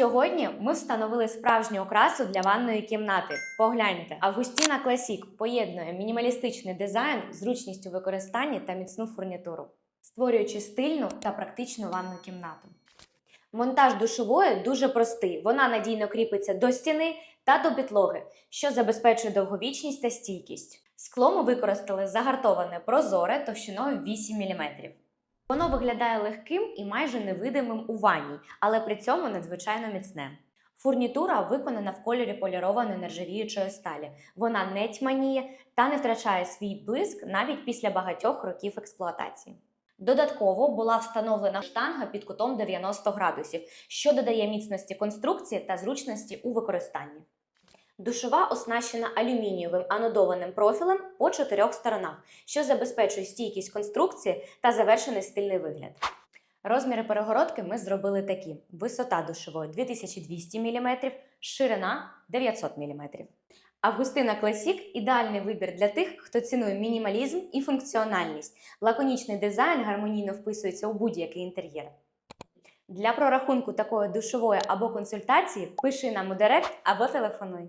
Сьогодні ми встановили справжню окрасу для ванної кімнати. Погляньте, Августіна Класік поєднує мінімалістичний дизайн, зручність у використанні та міцну фурнітуру, створюючи стильну та практичну ванну кімнату. Монтаж душової дуже простий. Вона надійно кріпиться до стіни та до підлоги, що забезпечує довговічність та стійкість. Скло ми використали загартоване прозоре товщиною 8 мм. Воно виглядає легким і майже невидимим у ванні, але при цьому надзвичайно міцне. Фурнітура виконана в кольорі полірованої нержавіючої сталі. Вона не тьманіє та не втрачає свій блиск навіть після багатьох років експлуатації. Додатково була встановлена штанга під кутом 90 градусів, що додає міцності конструкції та зручності у використанні. Душова оснащена алюмінієвим анодованим профілем по чотирьох сторонах, що забезпечує стійкість конструкції та завершений стильний вигляд. Розміри перегородки ми зробили такі: висота душової 2200 мм, ширина 900 мм. Августина Класік ідеальний вибір для тих, хто цінує мінімалізм і функціональність. Лаконічний дизайн гармонійно вписується у будь-який інтер'єр. Для прорахунку такої душової або консультації пиши нам у директ або телефонуй.